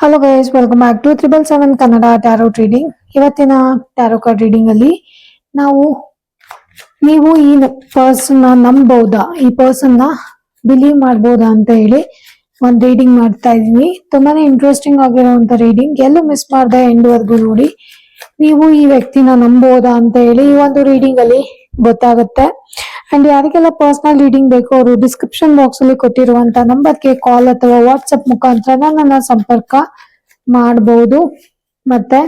Hello guys welcome back to triple seven Kannada tarot reading ಇವತ್ತಿನ tarot card reading ಅಲ್ಲಿ ನಾವು, ನೀವು ಈ ಪರ್ಸನ್ ನಂಬಬಹುದಾ ಈ ಪರ್ಸನ್ನ ಬಿಲೀವ್ ಮಾಡಬಹುದಾ ಅಂತ ಹೇಳಿ ಒಂದ್ ರೀಡಿಂಗ್ ಮಾಡ್ತಾ ಇದೀನಿ ತುಂಬಾನೇ ಇಂಟ್ರೆಸ್ಟಿಂಗ್ ಆಗಿರುವಂತ ರೀಡಿಂಗ್ ಎಲ್ಲೂ ಮಿಸ್ ಮಾಡ್ದೆ ಎಂಡ್ ವರ್ಗು ನೋಡಿ. ನೀವು ಈ ವ್ಯಕ್ತಿನ ನಂಬಬಹುದಾ ಅಂತ ಹೇಳಿ ಈ ಒಂದು ರೀಡಿಂಗ್ ಅಲ್ಲಿ ಗೊತ್ತಾಗುತ್ತೆ. ಅಂಡ್ ಯಾರಿಗೆಲ್ಲ ಪರ್ಸನಲ್ ರೀಡಿಂಗ್ ಬೇಕು, ಅವರು ಡಿಸ್ಕ್ರಿಪ್ಷನ್ ಬಾಕ್ಸ್ ಅಲ್ಲಿ ಕೊಟ್ಟಿರುವಂತ ನಂಬರ್ಗೆ ಕಾಲ್ ಅಥವಾ ವಾಟ್ಸ್ಆಪ್ ಮುಖಾಂತರ ನನ್ನ ಸಂಪರ್ಕ ಮಾಡಬಹುದು ಮತ್ತೆ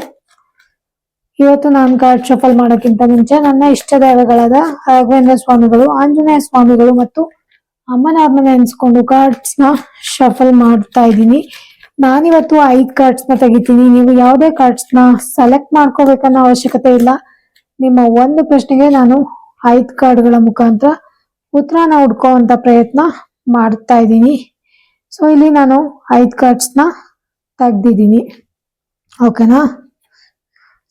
ಇವತ್ತು ನಾನು ಕಾರ್ಡ್ ಶಫಲ್ ಮಾಡೋಕ್ಕಿಂತ ಮುಂಚೆ ನನ್ನ ಇಷ್ಟ ದೈವಗಳಾದ ರಾಘವೇಂದ್ರ ಸ್ವಾಮಿಗಳು, ಆಂಜನೇಯ ಸ್ವಾಮಿಗಳು ಮತ್ತು ಅಮ್ಮನ ಅಮ್ಮನ ಎನ್ಸ್ಕೊಂಡು ಕಾರ್ಡ್ಸ್ನ ಶಫಲ್ ಮಾಡ್ತಾ ಇದ್ದೀನಿ. ನಾನಿವತ್ತು ಐದ್ ಕಾರ್ಡ್ಸ್ನ ತೆಗಿತೀನಿ. ನೀವು ಯಾವುದೇ ಕಾರ್ಡ್ಸ್ನ ಸೆಲೆಕ್ಟ್ ಮಾಡ್ಕೋಬೇಕನ್ನೋ ಅವಶ್ಯಕತೆ ಇಲ್ಲ. ನಿಮ್ಮ ಒಂದು ಪ್ರಶ್ನೆಗೆ ನಾನು ಐದ್ ಕಾರ್ಡ್ಗಳ ಮುಖಾಂತರ ಉತ್ತರನ ಹುಡ್ಕೋವಂಥ ಪ್ರಯತ್ನ ಮಾಡ್ತಾ ಇದ್ದೀನಿ. ಸೊ ಇಲ್ಲಿ ನಾನು ಐದು ಕಾರ್ಡ್ಸ್ನ ತೆಗ್ದಿದ್ದೀನಿ ಓಕೆನಾ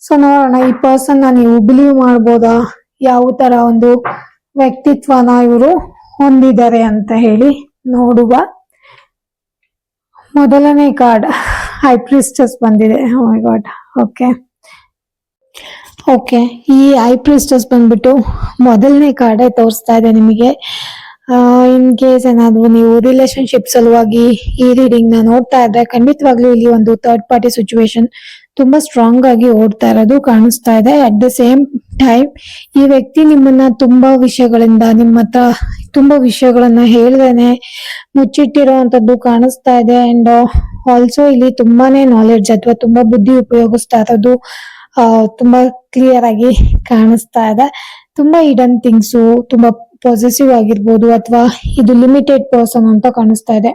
ಸೊ ನೋಡೋಣ, ಈ ಪರ್ಸನ್ ನೀವು ಬಿಲೀವ್ ಮಾಡ್ಬೋದಾ? ಯಾವ ತರ ಒಂದು ವ್ಯಕ್ತಿತ್ವನ ಇವರು ಹೊಂದಿದ್ದಾರೆ ಅಂತ ಹೇಳಿ ನೋಡುವ. ಮೊದಲನೇ ಕಾರ್ಡ್ ಹೈ ಪ್ರಿಸ್ಟಸ್ ಬಂದಿದೆ. Oh ಓಕೆ ಓಕೆ ಈ ಐ ಪ್ರಿಸ್ಟಸ್ ಬಂದ್ಬಿಟ್ಟು ಮೊದಲನೇ ಕಾರ್ಡೇ ತೋರಿಸ್ತಾ ಇದೆ ನಿಮಗೆ. ಇನ್ ಕೇಸ್ ಏನಾದ್ರು ನೀವು ರಿಲೇಶನ್ಶಿಪ್ ಸಲುವಾಗಿ ಈ ರೀಡಿಂಗ್ನ ನೋಡ್ತಾ ಇದ್ರೆ ಖಂಡಿತವಾಗ್ಲೂ ಇಲ್ಲಿ ಒಂದು ಥರ್ಡ್ ಪಾರ್ಟಿ ಸಿಚುವೇಶನ್ ತುಂಬಾ ಸ್ಟ್ರಾಂಗ್ ಆಗಿ ಓಡ್ತಾ ಇರೋದು ಕಾಣಿಸ್ತಾ ಇದೆ. ಅಟ್ ದ ಸೇಮ್ ಟೈಮ್ ಈ ವ್ಯಕ್ತಿ ನಿಮ್ಮನ್ನ ತುಂಬಾ ವಿಷಯಗಳಿಂದ, ನಿಮ್ಮ ಹತ್ರ ತುಂಬಾ ವಿಷಯಗಳನ್ನ ಹೇಳ್ದೇನೆ ಮುಚ್ಚಿಟ್ಟಿರುವಂತದ್ದು ಕಾಣಿಸ್ತಾ ಇದೆ. ಅಂಡ್ ಆಲ್ಸೋ ಇಲ್ಲಿ ತುಂಬಾನೇ ನಾಲೆಡ್ಜ್ ಅಥವಾ ತುಂಬಾ ಬುದ್ಧಿ ಉಪಯೋಗಿಸ್ತಾ ಇರೋದು ತುಂಬಾ ಕ್ಲಿಯರ್ ಆಗಿ ಕಾಣಿಸ್ತಾ ಇದೆ. ತುಂಬಾ ಇಡನ್ ಥಿಂಗ್ಸ್ ತುಂಬಾ ಪಾಸಿಟಿವ್ ಆಗಿರ್ಬೋದು ಅಥವಾ ಇದು ಲಿಮಿಟೆಡ್ ಪರ್ಸನ್ ಅಂತ ಕಾಣಿಸ್ತಾ ಇದೆ.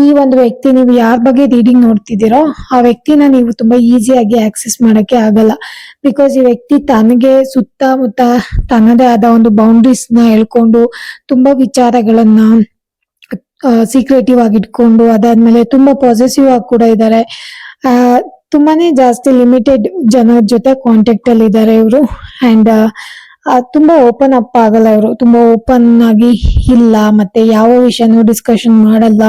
ಈ ಒಂದು ವ್ಯಕ್ತಿ ನೀವು ಯಾರ ಬಗ್ಗೆ ರೀಡಿಂಗ್ ನೋಡ್ತಿದ್ದೀರೋ, ಆ ವ್ಯಕ್ತಿನ ನೀವು ತುಂಬಾ ಈಸಿಯಾಗಿ ಆಕ್ಸೆಸ್ ಮಾಡಕ್ಕೆ ಆಗಲ್ಲ. ಬಿಕಾಸ್ ಈ ವ್ಯಕ್ತಿ ತನಗೆ ಸುತ್ತಮುತ್ತ ತನ್ನದೇ ಆದ ಒಂದು ಬೌಂಡ್ರೀಸ್ನ ಹೇಳ್ಕೊಂಡು, ತುಂಬಾ ವಿಚಾರಗಳನ್ನ ಸೀಕ್ರೆಟಿವ್ ಆಗಿ ಇಟ್ಕೊಂಡು ಅದಾದ್ಮೇಲೆ ತುಂಬಾ ಪಾಸಿಟಿವ್ ಆಗಿ ಕೂಡ ಇದ್ದಾರೆ ತುಂಬಾನೇ ಜಾಸ್ತಿ ಲಿಮಿಟೆಡ್ ಜನರ ಜೊತೆ ಕಾಂಟ್ಯಾಕ್ಟ್ ಅಲ್ಲಿ ಇದ್ದಾರೆ ಇವರು. ಅಂಡ್ ತುಂಬಾ ಓಪನ್ ಅಪ್ ಆಗಲ್ಲ ಇವರು. ತುಂಬಾ ಓಪನ್ ಆಗಿ ಇಲ್ಲ, ಮತ್ತೆ ಯಾವ ವಿಷಯನೂ ಡಿಸ್ಕಷನ್ ಮಾಡಲ್ಲ.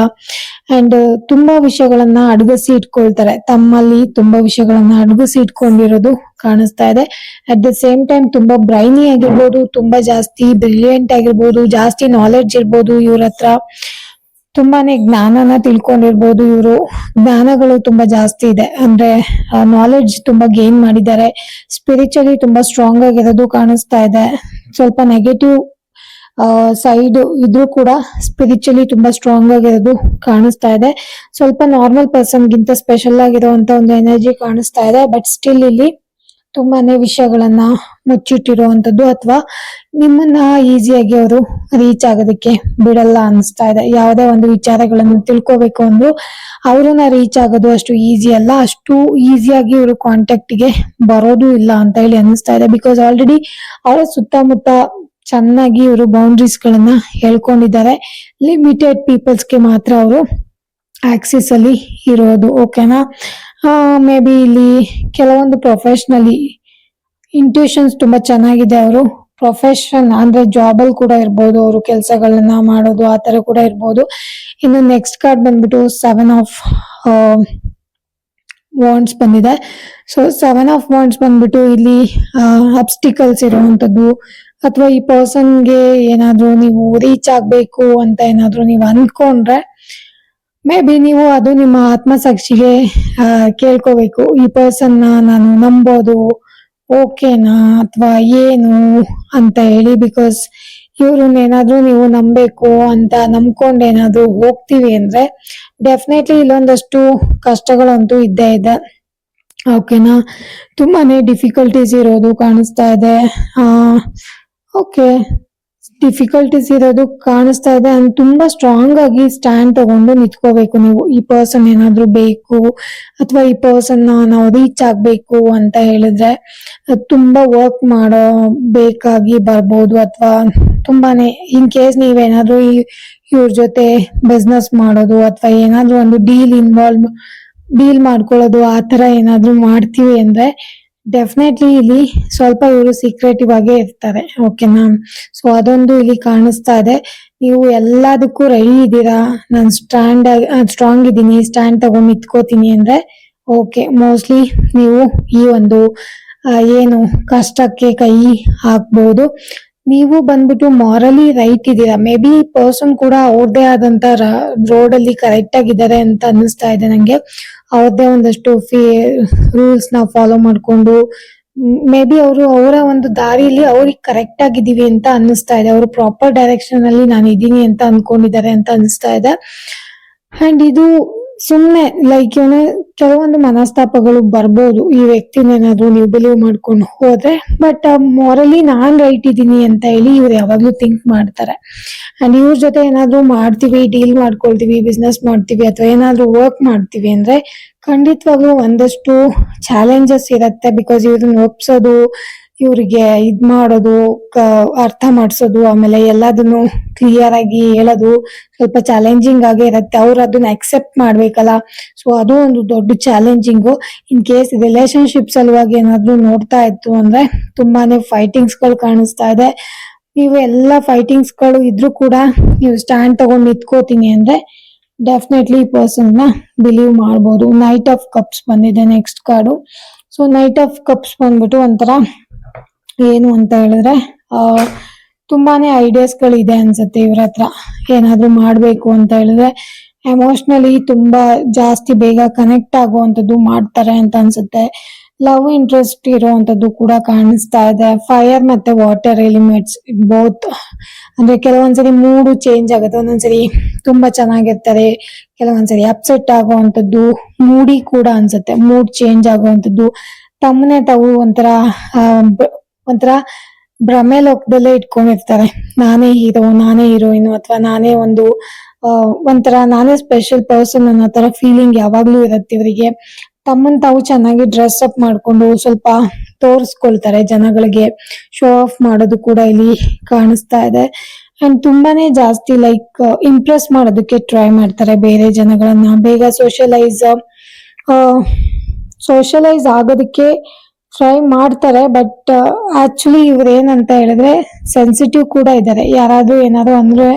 ಅಂಡ್ ತುಂಬಾ ವಿಷಯಗಳನ್ನ ಅಡಗಿಸಿ ಇಟ್ಕೊಳ್ತಾರೆ. ತಮ್ಮಲ್ಲಿ ತುಂಬಾ ವಿಷಯಗಳನ್ನ ಅಡಗಿಸಿ ಇಟ್ಕೊಂಡಿರೋದು ಕಾಣಿಸ್ತಾ ಇದೆ. ಅಟ್ ದ ಸೇಮ್ ಟೈಮ್ ತುಂಬಾ ಬ್ರೈನಿ ಆಗಿರ್ಬೋದು, ತುಂಬಾ ಜಾಸ್ತಿ ಬ್ರಿಲಿಯಂಟ್ ಆಗಿರ್ಬೋದು, ಜಾಸ್ತಿ ನಾಲೆಡ್ಜ್ ಇರ್ಬೋದು ಇವ್ರ ಹತ್ರ. ತುಂಬಾನೇ ಜ್ಞಾನನ ತಿಳ್ಕೊಂಡಿರ್ಬೋದು ಇವರು. ಜ್ಞಾನಗಳು ತುಂಬಾ ಜಾಸ್ತಿ ಇದೆ. ಅಂದ್ರೆ ನಾಲೆಡ್ಜ್ ತುಂಬಾ ಗೇನ್ ಮಾಡಿದ್ದಾರೆ. ಸ್ಪಿರಿಚುಲಿ ತುಂಬಾ ಸ್ಟ್ರಾಂಗ್ ಆಗಿರೋದು ಕಾಣಿಸ್ತಾ ಇದೆ. ಸ್ವಲ್ಪ ನೆಗೆಟಿವ್ ಸೈಡ್ ಇದ್ರೂ ಕೂಡ ಸ್ಪಿರಿಚುಲಿ ತುಂಬಾ ಸ್ಟ್ರಾಂಗ್ ಆಗಿರೋದು ಕಾಣಿಸ್ತಾ ಇದೆ. ಸ್ವಲ್ಪ ನಾರ್ಮಲ್ ಪರ್ಸನ್ ಗಿಂತ ಸ್ಪೆಷಲ್ ಆಗಿರುವಂತ ಒಂದು ಎನರ್ಜಿ ಕಾಣಿಸ್ತಾ ಇದೆ. ಬಟ್ ಸ್ಟಿಲ್ ಇಲ್ಲಿ ತುಂಬಾನೇ ವಿಷಯಗಳನ್ನ ಮುಚ್ಚಿಟ್ಟಿರುವಂತದ್ದು ಅಥವಾ ನಿಮ್ಮನ್ನ ಈಸಿಯಾಗಿ ಅವರು ರೀಚ್ ಆಗೋದಕ್ಕೆ ಬಿಡಲ್ಲ ಅನಿಸ್ತಾ ಇದೆ. ಯಾವುದೇ ಒಂದು ವಿಚಾರಗಳನ್ನು ತಿಳ್ಕೋಬೇಕು ಅಂದ್ರು ಅವ್ರನ್ನ ರೀಚ್ ಆಗೋದು ಅಷ್ಟು ಈಸಿ ಅಲ್ಲ. ಅಷ್ಟು ಈಸಿಯಾಗಿ ಇವರು ಕಾಂಟ್ಯಾಕ್ಟ್ಗೆ ಬರೋದು ಇಲ್ಲ ಅಂತ ಹೇಳಿ ಅನಿಸ್ತಾ ಇದೆ. ಬಿಕಾಸ್ ಆಲ್ರೆಡಿ ಅವರ ಸುತ್ತಮುತ್ತ ಚೆನ್ನಾಗಿ ಇವರು ಬೌಂಡ್ರೀಸ್ ಗಳನ್ನ ಹೇಳ್ಕೊಂಡಿದ್ದಾರೆ. ಲಿಮಿಟೆಡ್ ಪೀಪಲ್ಸ್ಗೆ ಮಾತ್ರ ಅವರು ಆಕ್ಸಿಸ್ ಅಲ್ಲಿ ಇರೋದು. ಓಕೆನಾ ಮೇ ಬಿ ಇಲ್ಲಿ ಕೆಲವೊಂದು ಪ್ರೊಫೆಷನಲಿ ಇಂಟ್ಯೂಷನ್ಸ್ ತುಂಬಾ ಚೆನ್ನಾಗಿದೆ ಅವರು. ಪ್ರೊಫೆಷನ್ ಅಂದ್ರೆ ಅಲ್ಲಿ ಕೂಡ ಇರ್ಬೋದು, ಅವರು ಕೆಲಸಗಳನ್ನ ಮಾಡೋದು, ಆ ತರ ಕೂಡ ಇರ್ಬೋದು. ಇನ್ನು ನೆಕ್ಸ್ಟ್ ಕಾರ್ಡ್ ಬಂದ್ಬಿಟ್ಟು ಸೆವೆನ್ ಆಫ್ ವಾಂಡ್ಸ್ ಬಂದಿದೆ. ಸೊ ಸೆವೆನ್ ಆಫ್ ವಾಂಡ್ಸ್ ಬಂದ್ಬಿಟ್ಟು ಇಲ್ಲಿ ಅಬ್ಸ್ಟಿಕಲ್ಸ್ ಇರುವಂತದ್ದು ಅಥವಾ ಈ ಪರ್ಸನ್ಗೆ ಏನಾದ್ರೂ ನೀವು ರೀಚ್ ಆಗ್ಬೇಕು ಅಂತ ಏನಾದ್ರೂ ನೀವು ಅನ್ಕೊಂಡ್ರೆ ಮೇ ಬಿ ನೀವು ಅದು ನಿಮ್ಮ ಆತ್ಮಸಾಕ್ಷಿಗೆ ಕೇಳ್ಕೋಬೇಕು. ಈ ಪರ್ಸನ್ ನಾನು ನಂಬೋದು ಓಕೆನಾ ಅಥವಾ ಏನು ಅಂತ ಹೇಳಿ ಬಿಕಾಸ್ ಇವ್ರನ್ನೇನಾದ್ರೂ ನೀವು ನಂಬೇಕು ಅಂತ ನಂಬ್ಕೊಂಡು ಏನಾದ್ರೂ ಹೋಗ್ತೀವಿ ಅಂದ್ರೆ ಡೆಫಿನೆಟ್ಲಿ ಇಲ್ಲೊಂದಷ್ಟು ಕಷ್ಟಗಳಂತೂ ಇದ್ದೇ ಇದೆ. ಓಕೆನಾ ತುಂಬಾನೇ ಡಿಫಿಕಲ್ಟೀಸ್ ಇರೋದು ಕಾಣಿಸ್ತಾ ಇದೆ. ಓಕೆ ಡಿಫಿಕಲ್ಟೀಸ್ ಇರೋದು ಕಾಣಿಸ್ತಾ ಇದೆ ಅಂಡ್ ತುಂಬಾ ಸ್ಟ್ರಾಂಗ್ ಆಗಿ ಸ್ಟ್ಯಾಂಡ್ ತಗೊಂಡು ನಿಂತ್ಕೋಬೇಕು ನೀವು. ಈ ಪರ್ಸನ್ ಏನಾದ್ರು ಬೇಕು ಅಥವಾ ಈ ಪರ್ಸನ್ ನಾವು ರೀಚ್ ಆಗ್ಬೇಕು ಅಂತ ಹೇಳಿದ್ರೆ ತುಂಬಾ ವರ್ಕ್ ಮಾಡೋ ಬೇಕಾಗಿ ಬರ್ಬೋದು ಅಥವಾ ತುಂಬಾನೇ ಇನ್ ಕೇಸ್ ನೀವೇನಾದ್ರೂ ಇವ್ರ ಜೊತೆ ಬಿಸ್ನೆಸ್ ಮಾಡೋದು ಅಥವಾ ಏನಾದ್ರೂ ಒಂದು ಡೀಲ್ ಇನ್ವಾಲ್ವ್ ಡೀಲ್ ಮಾಡ್ಕೊಳ್ಳೋದು ಆ ತರ ಏನಾದ್ರೂ ಮಾಡ್ತೀವಿ ಅಂದ್ರೆ ಡೆಫಿನೆಟ್ಲಿ ಇಲ್ಲಿ ಸ್ವಲ್ಪ ಇವರು ಸೀಕ್ರೆಟಿವ್ ಆಗೇ ಇರ್ತಾರೆ. ಓಕೆನಾ ಸೊ ಅದೊಂದು ಇಲ್ಲಿ ಕಾಣಿಸ್ತಾ ಇದೆ. ನೀವು ಎಲ್ಲದಕ್ಕೂ ರೆಡಿ ಇದ್ದೀರಾ? ನಾನು ಸ್ಟ್ಯಾಂಡ್ ಸ್ಟ್ರಾಂಗ್ ಇದ್ದೀನಿ. ಸ್ಟ್ಯಾಂಡ್ ತಗೊಂಡ್ ನಿಂತ್ಕೋತೀನಿ ಅಂದ್ರೆ ಓಕೆ ಮೋಸ್ಟ್ಲಿ ನೀವು ಈ ಒಂದು ಏನು ಕಷ್ಟಕ್ಕೆ ಕೈ ಹಾಕ್ಬಹುದು ನೀವು ಬಂದ್ಬಿಟ್ಟು ಮಾರಲಿ ರೈಟ್ ಇದ್ದೀರಾ ಮೇ ಬಿ ಪರ್ಸನ್ ಕೂಡ ಅವ್ರದೇ ಆದಂತ ರೋಡ್ ಅಲ್ಲಿ ಕರೆಕ್ಟ್ ಆಗಿದ್ದಾರೆ ಅಂತ ಅನ್ನಿಸ್ತಾ ಇದೆ ನಂಗೆ. ಅವ್ರದೇ ಒಂದಷ್ಟು ಫೀ ರೂಲ್ಸ್ನ ಫಾಲೋ ಮಾಡ್ಕೊಂಡು ಮೇ ಬಿ ಅವರು ಅವರ ಒಂದು ದಾರಿಲಿ ಅವ್ರಿಗೆ ಕರೆಕ್ಟ್ ಆಗಿದೀವಿ ಅಂತ ಅನ್ನಿಸ್ತಾ ಇದೆ. ಅವರು ಪ್ರಾಪರ್ ಡೈರೆಕ್ಷನ್ ಅಲ್ಲಿ ನಾನು ಇದೀನಿ ಅಂತ ಅನ್ಕೊಂಡಿದ್ದಾರೆ ಅಂತ ಅನಿಸ್ತಾ ಇದೆ. ಅಂಡ್ ಇದು ಸುಮ್ನೆ ಲೈಕ್ ಏನೋ ಕೆಲವೊಂದು ಮನಸ್ತಾಪಗಳು ಬರ್ಬೋದು ಈ ವ್ಯಕ್ತಿನ ಏನಾದ್ರು ನೀವು ಬಿಲೀವ್ ಮಾಡ್ಕೊಂಡು ಹೋದ್ರೆ. ಬಟ್ ಮೊರಲಿ ನಾನ್ ರೈಟ್ ಇದ್ದೀನಿ ಅಂತ ಹೇಳಿ ಇವ್ರು ಯಾವಾಗ್ಲೂ ಥಿಂಕ್ ಮಾಡ್ತಾರೆ. ಅಂಡ್ ಇವ್ರ ಜೊತೆ ಏನಾದ್ರು ಮಾಡ್ತೀವಿ ಡೀಲ್ ಮಾಡ್ಕೊಳ್ತೀವಿ ಬಿಸ್ನೆಸ್ ಮಾಡ್ತೀವಿ, ಅಥವಾ ಏನಾದ್ರು ವರ್ಕ್ ಮಾಡ್ತೀವಿ ಅಂದ್ರೆ ಖಂಡಿತವಾಗ್ಲೂ ಒಂದಷ್ಟು ಚಾಲೆಂಜಸ್ ಇರತ್ತೆ ಬಿಕಾಸ್ ಇವ್ರನ್ನ ಒಪ್ಸೋದು ಇವ್ರಿಗೆ ಇದ್ ಮಾಡೋದು ಅರ್ಥ ಮಾಡಿಸೋದು, ಆಮೇಲೆ ಎಲ್ಲದನ್ನು ಕ್ಲಿಯರ್ ಆಗಿ ಹೇಳೋದು, ಸ್ವಲ್ಪ ಚಾಲೆಂಜಿಂಗ್ ಆಗೇ ಇರುತ್ತೆ. ಅವ್ರು ಅದನ್ನ ಅಕ್ಸೆಪ್ಟ್ ಮಾಡ್ಬೇಕಲ್ಲ. ಸೊ ಅದು ಒಂದು ದೊಡ್ಡ ಚಾಲೆಂಜಿಂಗು ಇನ್ ಕೇಸ್ ರಿಲೇಶನ್ಶಿಪ್ ಸಲುವಾಗಿ ಏನಾದ್ರು ನೋಡ್ತಾ ಇತ್ತು ಅಂದ್ರೆ ತುಂಬಾನೇ ಫೈಟಿಂಗ್ಸ್ಗಳು ಕಾಣಿಸ್ತಾ ಇದೆ. ನೀವು ಎಲ್ಲ ಫೈಟಿಂಗ್ಸ್ಗಳು ಇದ್ರೂ ಕೂಡ ನೀವು ಸ್ಟ್ಯಾಂಡ್ ತಗೊಂಡ್ ನಿಂತ್ಕೋತೀನಿ ಅಂದ್ರೆ ಡೆಫಿನೆಟ್ಲಿ ಪರ್ಸನ್ನ ಬಿಲೀವ್ ಮಾಡ್ಬೋದು. ನೈಟ್ ಆಫ್ ಕಪ್ಸ್ ಬಂದಿದೆ next card so knight of cups ಬಂದ್ಬಿಟ್ಟು ಒಂಥರ ಏನು ಅಂತ ಹೇಳಿದ್ರೆ, ಆ, ತುಂಬಾನೇ ಐಡಿಯಾಸ್ ಗಳಿದೆ ಅನ್ಸುತ್ತೆ ಇವ್ರ ಹತ್ರ. ಏನಾದ್ರೂ ಮಾಡ್ಬೇಕು ಅಂತ ಹೇಳಿದ್ರೆ ಎಮೋಷ್ನಲಿ ತುಂಬಾ ಜಾಸ್ತಿ ಬೇಗ ಕನೆಕ್ಟ್ ಆಗುವಂಥದ್ದು ಮಾಡ್ತಾರೆ ಅಂತ ಅನ್ಸುತ್ತೆ. ಲವ್ ಇಂಟ್ರೆಸ್ಟ್ ಇರುವಂತದ್ದು ಕೂಡ ಕಾಣಿಸ್ತಾ ಇದೆ. ಫೈರ್ ಮತ್ತೆ ವಾಟರ್ ಎಲಿಮೆಂಟ್ಸ್ ಬೋತ್ ಅಂದ್ರೆ ಕೆಲವೊಂದ್ಸರಿ ಮೂಡು ಚೇಂಜ್ ಆಗುತ್ತೆ, ಒಂದೊಂದ್ಸರಿ ತುಂಬಾ ಚೆನ್ನಾಗಿರ್ತಾರೆ ಕೆಲವೊಂದ್ಸರಿ ಅಪ್ಸೆಟ್ ಆಗುವಂಥದ್ದು ಮೂಡಿ ಕೂಡ ಅನ್ಸುತ್ತೆ. ಮೂಡ್ ಚೇಂಜ್ ಆಗುವಂಥದ್ದು. ತಮ್ಮನೆ ತಾವು ಒಂಥರ ಒಂಥರ ಭ್ರಮೆ ಲೋಕದಲ್ಲೇ ಇಟ್ಕೊಂಡಿರ್ತಾರೆ. ನಾನೇ ಹೀರೋ, ನಾನೇ ಹೀರೋಯಿನ್ ಅಥವಾ ನಾನೇ ಒಂದು ಒಂಥರ ನಾನೇ ಸ್ಪೆಷಲ್ ಪರ್ಸನ್ ಅನ್ನೋ ತರ ಫೀಲಿಂಗ್ ಯಾವಾಗ್ಲೂ ಇರುತ್ತೆ ಇವರಿಗೆ. ತಮ್ಮನ್ ತಾವು ಚೆನ್ನಾಗಿ ಡ್ರೆಸ್ ಅಪ್ ಮಾಡ್ಕೊಂಡು ಸ್ವಲ್ಪ ತೋರಿಸ್ಕೊಳ್ತಾರೆ ಜನಗಳಿಗೆ. ಶೋ ಆಫ್ ಮಾಡೋದು ಕೂಡ ಇಲ್ಲಿ ಕಾಣಿಸ್ತಾ ಇದೆ. ಅಂಡ್ ತುಂಬಾನೇ ಜಾಸ್ತಿ ಲೈಕ್ ಇಂಪ್ರೆಸ್ ಮಾಡೋದಕ್ಕೆ ಟ್ರೈ ಮಾಡ್ತಾರೆ ಬೇರೆ ಜನಗಳನ್ನ. ಬೇಗ ಸೋಷಿಯಲೈಸ್ ಸೋಷಿಯಲೈಸ್ ಆಗೋದಕ್ಕೆ ಟ್ರೈ ಮಾಡ್ತಾರೆ ಬಟ್ ಆಕ್ಚುಲಿ ಇವ್ರು ಏನಂತ ಹೇಳಿದ್ರೆ ಸೆನ್ಸಿಟಿವ್ ಕೂಡ ಇದ್ದಾರೆ. ಯಾರಾದ್ರೂ ಏನಾದ್ರು ಅಂದ್ರೆ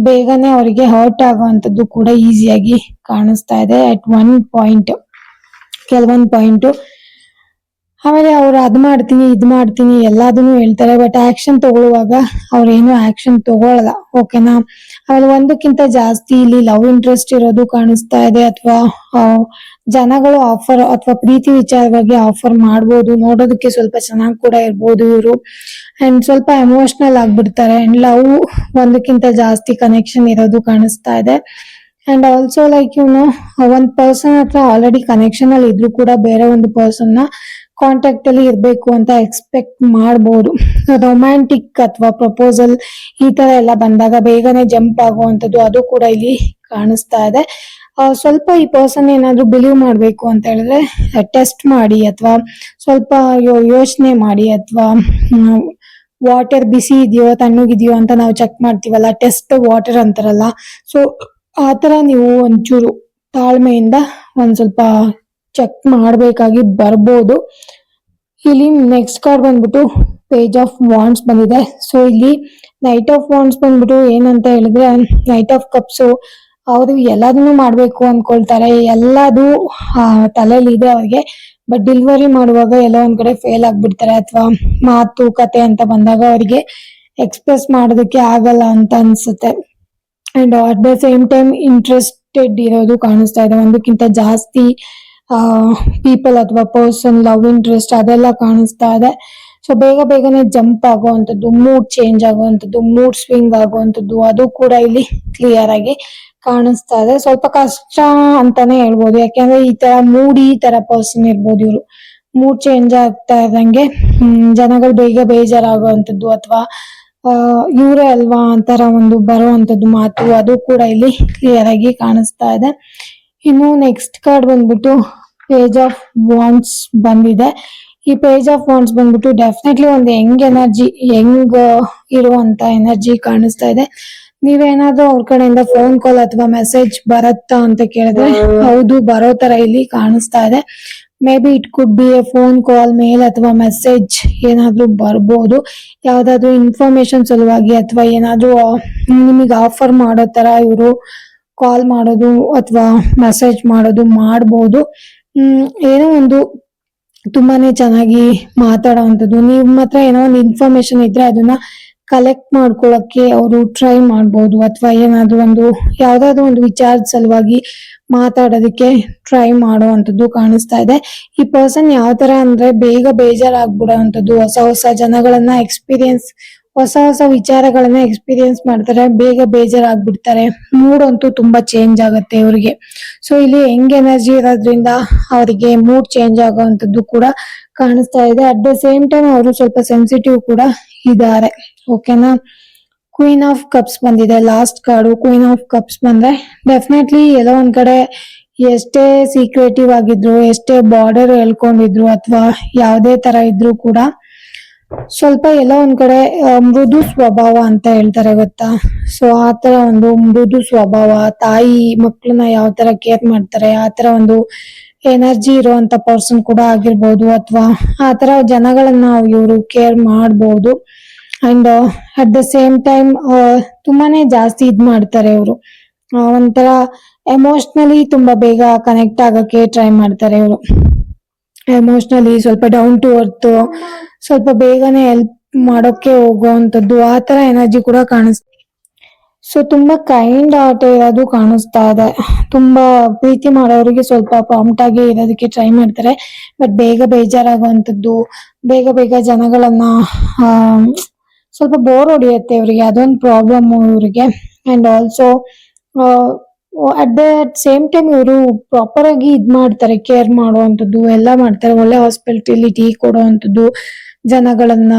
ಬೇಗನೆ ಅವರಿಗೆ ಹರ್ಟ್ ಆಗುವಂತದ್ದು ಕೂಡ ಈಸಿಯಾಗಿ ಕಾಣಿಸ್ತಾ ಇದೆ ಅಟ್ ಒನ್ ಪಾಯಿಂಟ್ ಕೆಲವೊಂದು ಪಾಯಿಂಟ್ ಆಮೇಲೆ ಅವ್ರು ಅದ್ ಮಾಡ್ತೀನಿ, ಇದ್ ಮಾಡ್ತೀನಿ, ಎಲ್ಲದನ್ನು ಹೇಳ್ತಾರೆ. ಬಟ್ ಆಕ್ಷನ್ ತಗೊಳ್ಳುವಾಗ ಅವ್ರೇನು ಆಕ್ಷನ್ ತಗೊಳಲ್ಲ ಓಕೆನಾ ಆಮೇಲೆ ಒಂದಕ್ಕಿಂತ ಜಾಸ್ತಿ ಇಲ್ಲಿ ಲವ್ ಇಂಟ್ರೆಸ್ಟ್ ಇರೋದು ಕಾಣಿಸ್ತಾ ಇದೆ, ಅಥವಾ ಜನಗಳು ಆಫರ್ ಅಥವಾ ಪ್ರೀತಿ ವಿಚಾರವಾಗಿ ಆಫರ್ ಮಾಡ್ಬೋದು, ನೋಡೋದಕ್ಕೆ ಸ್ವಲ್ಪ ಚೆನ್ನಾಗಿ ಕೂಡ ಇರ್ಬೋದು ಇವರು. ಅಂಡ್ ಸ್ವಲ್ಪ ಎಮೋಷನಲ್ ಆಗ್ಬಿಡ್ತಾರೆ. ಅಂಡ್ ಲವ್ ಒಂದಕ್ಕಿಂತ ಜಾಸ್ತಿ ಕನೆಕ್ಷನ್ ಇರೋದು ಕಾಣಿಸ್ತಾ ಇದೆ. ಅಂಡ್ ಆಲ್ಸೋ ಲೈಕ್ ಇವನು ಒಂದ್ ಪರ್ಸನ್ ಹತ್ರ ಆಲ್ರೆಡಿ ಕನೆಕ್ಷನ್ ಅಲ್ಲಿ ಇದ್ರು ಕೂಡ ಬೇರೆ ಒಂದು ಪರ್ಸನ್ನ ಕಾಂಟ್ಯಾಕ್ಟ್ ಅಲ್ಲಿ ಇರಬೇಕು ಅಂತ ಎಕ್ಸ್ಪೆಕ್ಟ್ ಮಾಡಬಹುದು ರೊಮ್ಯಾಂಟಿಕ್ ಅಥವಾ ಪ್ರಪೋಸಲ್ ಈ ತರ ಎಲ್ಲ ಬಂದಾಗ ಬೇಗನೆ ಜಂಪ್ ಆಗುವಂತದ್ದು ಅದು ಕೂಡ ಇಲ್ಲಿ ಕಾಣಿಸ್ತಾ ಇದೆ. ಸ್ವಲ್ಪ ಈ ಪರ್ಸನ್ ಏನಾದ್ರೂ ಬಿಲೀವ್ ಮಾಡಬೇಕು ಅಂತ ಹೇಳಿದ್ರೆ ಟೆಸ್ಟ್ ಮಾಡಿ ಅಥವಾ ಸ್ವಲ್ಪ ಯೋಚನೆ ಮಾಡಿ ಅಥವಾ ವಾಟರ್ ಬಿಸಿ ಇದೆಯೋ, ತಣ್ಣಗಿದೆಯೋ ಅಂತ ನಾವು ಚೆಕ್ ಮಾಡ್ತೀವಲ್ಲ ಟೆಸ್ಟ್ ವಾಟರ್ ಅಂತಾರಲ್ಲ. ಸೊ ಆತರ ನೀವು ಒಂಚೂರು ತಾಳ್ಮೆಯಿಂದ ಒಂದ್ ಸ್ವಲ್ಪ ಚೆಕ್ ಮಾಡಬೇಕಾಗಿ ಬರ್ಬೋದು. ಇಲ್ಲಿ ನೆಕ್ಸ್ಟ್ ಕಾರ್ಡ್ ಬಂದ್ಬಿಟ್ಟು ಪೇಜ್ ಆಫ್ ವಾಂಡ್ಸ್ ಬಂದಿದೆ. ಸೊ ಇಲ್ಲಿ ನೈಟ್ ಆಫ್ ವಾಂಡ್ಸ್ ಬಂದ್ಬಿಟ್ಟು ಏನಂತ ಹೇಳಿದ್ರೆ ನೈಟ್ ಆಫ್ ಕಪ್ಸ್ ಅವರು ಎಲ್ಲದನ್ನು ಮಾಡಬೇಕು ಅನ್ಕೊಳ್ತಾರೆ. ಎಲ್ಲದು ತಲೆಯಲ್ಲಿ ಇದೆ ಅವ್ರಿಗೆ. ಬಟ್ ಡೆಲಿವರಿ ಮಾಡುವಾಗ ಎಲ್ಲ ಒಂದ್ ಕಡೆ ಫೇಲ್ ಆಗ್ಬಿಡ್ತಾರೆ ಅಥವಾ ಮಾತು, ಕತೆ ಅಂತ ಬಂದಾಗ ಅವರಿಗೆ ಎಕ್ಸ್ಪ್ರೆಸ್ ಮಾಡೋದಕ್ಕೆ ಆಗಲ್ಲ ಅಂತ ಅನ್ಸುತ್ತೆ. And at the same time interested ಇರೋದು ಕಾಣಿಸ್ತಾ ಇದೆ. ಒಂದಕ್ಕಿಂತ ಜಾಸ್ತಿ ಪೀಪಲ್ ಅಥವಾ ಪರ್ಸನ್ ಲವ್ ಇಂಟ್ರೆಸ್ಟ್ ಅದೆಲ್ಲ ಕಾಣಿಸ್ತಾ ಇದೆ. ಸೊ ಬೇಗ ಬೇಗನೆ ಜಂಪ್ ಆಗುವಂಥದ್ದು ಮೂಡ್ ಚೇಂಜ್ ಆಗುವಂಥದ್ದು ಮೂಡ್ ಸ್ವಿಂಗ್ ಆಗುವಂಥದ್ದು, ಅದು ಕೂಡ ಇಲ್ಲಿ ಕ್ಲಿಯರ್ ಆಗಿ ಕಾಣಿಸ್ತಾ ಇದೆ. ಸ್ವಲ್ಪ ಕಷ್ಟ ಅಂತಾನೆ ಹೇಳ್ಬೋದು. ಯಾಕೆಂದ್ರೆ ಈ ತರ ಮೂಡಿ ತರ ಪರ್ಸನ್ ಇರ್ಬೋದು ಇವರು. ಮೂಡ್ ಚೇಂಜ್ ಆಗ್ತಾ ಇದ್ದಂಗೆ ಜನಗಳು ಬೇಗ ಬೇಜಾರಾಗುವಂಥದ್ದು ಅಥವಾ ಇವರೇ ಅಲ್ವಾ ಅಂತರ ಒಂದು ಬರುವಂತದ್ದು ಮಾತು, ಅದು ಕೂಡ ಇಲ್ಲಿ ಕ್ಲಿಯರ್ ಆಗಿ ಕಾಣಿಸ್ತಾ ಇದೆ. ಇನ್ನು ನೆಕ್ಸ್ಟ್ ಕಾರ್ಡ್ ಬಂದ್ಬಿಟ್ಟು ಪೇಜ್ ಆಫ್ ವಾಂಡ್ಸ್ ಬಂದಿದೆ. ಈ ಪೇಜ್ ಆಫ್ ವಾಂಡ್ಸ್ ಬಂದ್ಬಿಟ್ಟು ಡೆಫಿನೆಟ್ಲಿ ಒಂದು ಹೆಂಗ್ ಎನರ್ಜಿ ಹೆಂಗ್ ಇರುವಂತ ಎನರ್ಜಿ ಕಾಣಿಸ್ತಾ ಇದೆ. ನೀವೇನಾದ್ರೂ ಅವ್ರ ಕಡೆಯಿಂದ ಫೋನ್ ಕಾಲ್ ಅಥವಾ ಮೆಸೇಜ್ ಬರತ್ತಾ ಅಂತ ಕೇಳಿದ್ರೆ ಹೌದು ಬರೋ ತರ ಇಲ್ಲಿ ಕಾಣಿಸ್ತಾ ಇದೆ. Maybe it could be a phone call mail ಅಥವಾ ಮೆಸೇಜ್ ಏನಾದ್ರೂ ಬರ್ಬೋದು. ಯಾವ್ದಾದ್ರು ಇನ್ಫಾರ್ಮೇಶನ್ ಸಲುವಾಗಿ ಅಥವಾ ಏನಾದ್ರೂ ನಿಮಗೆ ಆಫರ್ ಮಾಡೋ ತರ ಇವರು ಕಾಲ್ ಮಾಡೋದು ಅಥವಾ ಮೆಸೇಜ್ ಮಾಡೋದು ಮಾಡ್ಬೋದು. ಏನೋ ಒಂದು ತುಂಬಾನೇ ಚೆನ್ನಾಗಿ ಮಾತಾಡೋವಂಥದ್ದು. ನಿಮ್ಮ ಹತ್ರ ಏನೋ ಒಂದು ಇನ್ಫಾರ್ಮೇಶನ್ ಇದ್ರೆ ಅದನ್ನ ಕಲೆಕ್ಟ್ ಮಾಡ್ಕೊಳಕ್ಕೆ ಅವರು ಟ್ರೈ ಮಾಡ್ಬೋದು. ಅಥವಾ ಏನಾದ್ರು ಒಂದು, ಯಾವ್ದಾದ್ರು ಒಂದು ವಿಚಾರದ ಸಲುವಾಗಿ ಮಾತಾಡೋದಕ್ಕೆ ಟ್ರೈ ಮಾಡುವಂಥದ್ದು ಕಾಣಿಸ್ತಾ ಇದೆ. ಈ ಪರ್ಸನ್ ಯಾವ ತರ ಅಂದ್ರೆ ಬೇಗ ಬೇಜಾರಾಗ್ಬಿಡೋವಂಥದ್ದು, ಹೊಸ ಹೊಸ ಜನಗಳನ್ನ ಎಕ್ಸ್ಪೀರಿಯನ್ಸ್ ಹೊಸ ಹೊಸ ವಿಚಾರಗಳನ್ನ ಎಕ್ಸ್ಪೀರಿಯನ್ಸ್ ಮಾಡ್ತಾರೆ. ಬೇಗ ಬೇಜಾರಾಗ್ಬಿಡ್ತಾರೆ. ಮೂಡ್ ಅಂತೂ ತುಂಬಾ ಚೇಂಜ್ ಆಗುತ್ತೆ ಇವ್ರಿಗೆ. ಸೊ ಇಲ್ಲಿ ಹೆಂಗ್ ಎನರ್ಜಿ ಇರೋದ್ರಿಂದ ಅವರಿಗೆ ಮೂಡ್ ಚೇಂಜ್ ಆಗುವಂಥದ್ದು ಕೂಡ ಕಾಣಿಸ್ತಾ ಇದೆ. ಅಟ್ ದ ಸೇಮ್ ಟೈಮ್ ಅವರು ಸ್ವಲ್ಪ ಸೆನ್ಸಿಟಿವ್ ಕೂಡ ಇದ್ದಾರೆ. ಓಕೆನಾ ಕ್ವೀನ್ ಆಫ್ ಕಪ್ಸ್ ಬಂದಿದೆ. Last card queen of cups ಬಂದ್ರೆ ಡೆಫಿನೆಟ್ಲಿ ಎಲ್ಲೋ ಒಂದ್ ಕಡೆ ಎಷ್ಟೇ ಸೀಕ್ರೆಟಿವ್ ಆಗಿದ್ರು, ಎಷ್ಟೇ ಬಾರ್ಡರ್ ಹೇಳ್ಕೊಂಡಿದ್ರು ಅಥವಾ ಯಾವುದೇ ತರ ಇದ್ರು ಕೂಡ ಸ್ವಲ್ಪ ಎಲ್ಲ ಒಂದ್ ಕಡೆ ಮೃದು ಸ್ವಭಾವ ಅಂತ ಹೇಳ್ತಾರೆ ಗೊತ್ತಾ? ಸೊ ಆತರ ಒಂದು ಮೃದು ಸ್ವಭಾವ, ತಾಯಿ ಮಕ್ಕಳನ್ನ ಯಾವ ತರ ಕೇರ್ ಮಾಡ್ತಾರೆ ಆತರ ಒಂದು ಎನರ್ಜಿ ಇರುವಂತ ಪರ್ಸನ್ ಕೂಡ ಆಗಿರ್ಬೋದು ಅಥವಾ ಆತರ ಜನಗಳನ್ನ ಇವರು ಕೇರ್ ಮಾಡ್ಬೋದು. And at the same time ತುಂಬಾನೇ ಜಾಸ್ತಿ ಇದ್ ಮಾಡ್ತಾರೆ ಇವರು. ಒಂಥರ ಎಮೋಷ್ನಲಿ ತುಂಬಾ ಬೇಗ ಕನೆಕ್ಟ್ ಆಗಕ್ಕೆ ಟ್ರೈ ಮಾಡ್ತಾರೆ ಇವರು. ಎಮೋಷನಲಿ ಸ್ವಲ್ಪ ಡೌನ್ ಟು ಅರ್ತ್ ಸ್ವಲ್ಪ ಬೇಗನೆ ಹೆಲ್ಪ್ ಮಾಡೋಕೆ ಹೋಗುವಂತದ್ದು ಆ ತರ ಎನರ್ಜಿ ಕೂಡ ಕಾಣಿಸ್ತಾ ಸೊ ತುಂಬಾ ಕೈಂಡ್ ಆಟ ಇರೋದು ಕಾಣಿಸ್ತಾ ಇದೆ. ತುಂಬಾ ಪ್ರೀತಿ ಮಾಡೋರಿಗೆ ಸ್ವಲ್ಪ ಪ್ರಾಂಪ್ಟ್ ಆಗಿ ಇರೋದಕ್ಕೆ ಟ್ರೈ ಮಾಡ್ತಾರೆ. ಬಟ್ ಬೇಗ ಬೇಜಾರಾಗುವಂತದ್ದು ಬೇಗ ಬೇಗ ಜನಗಳನ್ನ ಸ್ವಲ್ಪ ಬೋರ್ ಹೊಡಿಯುತ್ತೆ ಇವರಿಗೆ ಅದೊಂದು ಪ್ರಾಬ್ಲಮ್ ಇವರಿಗೆ and also at the same time ಇವರು ಪ್ರಾಪರ್ ಆಗಿ ಇದ್ ಮಾಡ್ತಾರೆ ಕೇರ್ ಮಾಡುವಂತದ್ದು ಎಲ್ಲ ಮಾಡ್ತಾರೆ. ಒಳ್ಳೆ ಹಾಸ್ಪಿಟಲಿಟಿ ಕೊಡುವಂತದ್ದು ಜನಗಳನ್ನ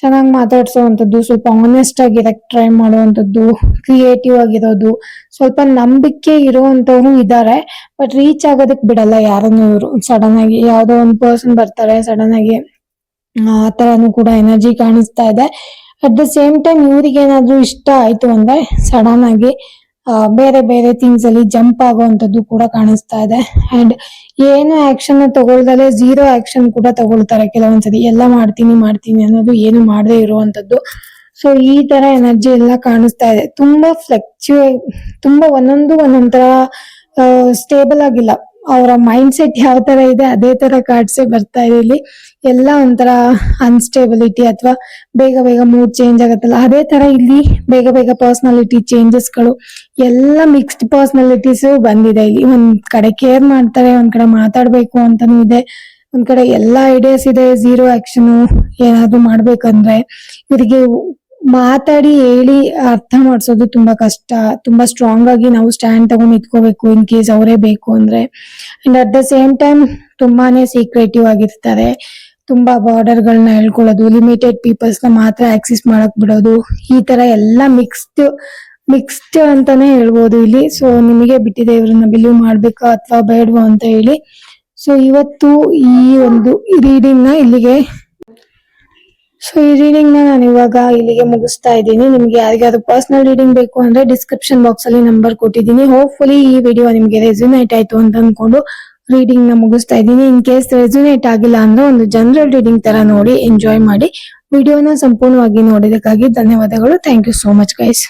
ಚೆನ್ನಾಗಿ ಮಾತಾಡ್ಸೋವಂಥದ್ದು, ಸ್ವಲ್ಪ ಆನೆಸ್ಟ್ ಆಗಿರಕ್ ಟ್ರೈ ಮಾಡುವಂಥದ್ದು ಕ್ರಿಯೇಟಿವ್ ಆಗಿರೋದು, ಸ್ವಲ್ಪ ನಂಬಿಕೆ ಇರುವಂತವ್ರು ಇದ್ದಾರೆ ಬಟ್ ರೀಚ್ ಆಗೋದಕ್ ಬಿಡಲ್ಲ ಯಾರನ್ನು ಇವರು. ಸಡನ್ ಆಗಿ ಯಾವ್ದೋ ಒಂದ್ ಪರ್ಸನ್ ಬರ್ತಾರೆ ಸಡನ್ ಆಗಿ, ಆ ತರನು ಕೂಡ ಎನರ್ಜಿ ಕಾಣಿಸ್ತಾ ಇದೆ. ಅಟ್ ದ ಸೇಮ್ ಟೈಮ್ ಇವ್ರಿಗೆ ಏನಾದ್ರು ಇಷ್ಟ ಆಯ್ತು ಅಂದ್ರೆ ಸಡನ್ ಆಗಿ ಬೇರೆ ಬೇರೆ ಥಿಂಗ್ಸ್ ಅಲ್ಲಿ ಜಂಪ್ ಆಗುವಂತದ್ದು ಕೂಡ ಕಾಣಿಸ್ತಾ ಇದೆ. ಅಂಡ್ ಏನು ಆಕ್ಷನ್ ತಗೊಳ್ದಲೆ ಝೀರೋ ಆಕ್ಷನ್ ಕೂಡ ತಗೊಳ್ತಾರೆ ಕೆಲವೊಂದ್ಸರಿ ಎಲ್ಲ ಮಾಡ್ತೀನಿ ಮಾಡ್ತೀನಿ ಅನ್ನೋದು ಏನು ಮಾಡದೇ ಇರುವಂತದ್ದು ಸೊ ಈ ತರ ಎನರ್ಜಿ ಎಲ್ಲ ಕಾಣಿಸ್ತಾ ಇದೆ. ತುಂಬಾ ಫ್ಲೆಕ್ಚುಯೇ ತುಂಬಾ ಒಂದೊಂದು ಒಂದೊಂದರ ಸ್ಟೇಬಲ್ ಆಗಿಲ್ಲ. ಅವರ ಮೈಂಡ್ ಸೆಟ್ ಯಾವ ತರ ಇದೆ, ಅದೇ ತರ ಕಾರ್ಡ್ಸೇ ಬರ್ತಾ ಇದೆ ಇಲ್ಲಿ ಎಲ್ಲ ಒಂಥರ ಅನ್ಸ್ಟೇಬಿಲಿಟಿ ಅಥವಾ ಬೇಗ ಬೇಗ ಮೂಡ್ ಚೇಂಜ್ ಆಗುತ್ತಲ್ಲ. ಅದೇ ತರ ಇಲ್ಲಿ ಬೇಗ ಬೇಗ ಪರ್ಸನಾಲಿಟಿ ಚೇಂಜಸ್ಗಳು ಎಲ್ಲ ಮಿಕ್ಸ್ಡ್ ಪರ್ಸನಾಲಿಟೀಸ್ ಬಂದಿದೆ. ಇಲ್ಲಿ ಒಂದ್ ಕಡೆ ಕೇರ್ ಮಾಡ್ತಾರೆ, ಒಂದ್ ಕಡೆ ಮಾತಾಡ್ಬೇಕು ಅಂತಾನು ಇದೆ. ಒಂದ್ ಕಡೆ ಎಲ್ಲಾ ಐಡಿಯಾಸ್ ಇದೆ ಝೀರೋ ಆಕ್ಷನ್ ಏನಾದ್ರು ಮಾಡ್ಬೇಕಂದ್ರೆ ಇವರಿಗೆ ಮಾತಾಡಿ ಹೇಳಿ ಅರ್ಥ ಮಾಡಿಸೋದು ತುಂಬಾ ಕಷ್ಟ. ತುಂಬಾ ಸ್ಟ್ರಾಂಗ್ ಆಗಿ ನಾವು ಸ್ಟ್ಯಾಂಡ್ ತಗೊಂಡ್ ನಿಂತ್ಕೋಬೇಕು ಇನ್ ಕೇಸ್ ಅವರೇ ಬೇಕು ಅಂದ್ರೆ. And at the same time ತುಂಬಾನೇ ಸೀಕ್ರೆಟಿವ್ ಆಗಿರ್ತಾರೆ. ತುಂಬಾ ಬಾರ್ಡರ್ ಗಳನ್ನ ಹೇಳ್ಕೊಳ್ಳೋದು ಲಿಮಿಟೆಡ್ ಪೀಪಲ್ಸ್ನ ಮಾತ್ರ ಆಕ್ಸಿಸ್ ಮಾಡಕ್ ಬಿಡೋದು, ಈ ತರ ಎಲ್ಲ ಮಿಕ್ಸ್ಡ್ ಮಿಕ್ಸ್ಡ್ ಅಂತಾನೆ ಹೇಳ್ಬೋದು ಇಲ್ಲಿ. ಸೊ ನಿಮಗೆ ಬಿಟ್ಟಿದೆ ಇವ್ರನ್ನ ಬಿಲೀವ್ ಮಾಡ್ಬೇಕಾ ಅಥವಾ ಬೇಡವಾ ಅಂತ ಹೇಳಿ. ಸೊ ಇವತ್ತು ಈ ಒಂದು ರೀಡಿಂಗ್ನ ಇಲ್ಲಿಗೆ ಸೊ ಈ ರೀಡಿಂಗ್ ನಾನು ಇವಾಗ ಇಲ್ಲಿಗೆ ಮುಗಿಸ್ತಾ ಇದ್ದೀನಿ. ನಿಮ್ಗೆ ಯಾರಿಗಾದ್ರು ಪರ್ಸನಲ್ ರೀಡಿಂಗ್ ಬೇಕು ಅಂದ್ರೆ ಡಿಸ್ಕ್ರಿಪ್ಷನ್ ಬಾಕ್ಸ್ ಅಲ್ಲಿ ನಂಬರ್ ಕೊಟ್ಟಿದ್ದೀನಿ. ಹೋಪ್ಫುಲಿ ಈ ವಿಡಿಯೋ ನಿಮ್ಗೆ ರೆಸ್ಯುನೇಟ್ ಆಯ್ತು ಅಂತ ಅನ್ಕೊಂಡು ರೀಡಿಂಗ್ನ ಮುಗಿಸ್ತಾ ಇದ್ದೀನಿ. ಇನ್ ಕೇಸ್ ರೆಸ್ಯುನೇಟ್ ಆಗಿಲ್ಲ ಅಂದ್ರೆ ಒಂದು ಜನರಲ್ ರೀಡಿಂಗ್ ತರ ನೋಡಿ ಎಂಜಾಯ್ ಮಾಡಿ. ವಿಡಿಯೋನ ಸಂಪೂರ್ಣವಾಗಿ ನೋಡಿದಕ್ಕಾಗಿ ಧನ್ಯವಾದಗಳು. Thank you so much guys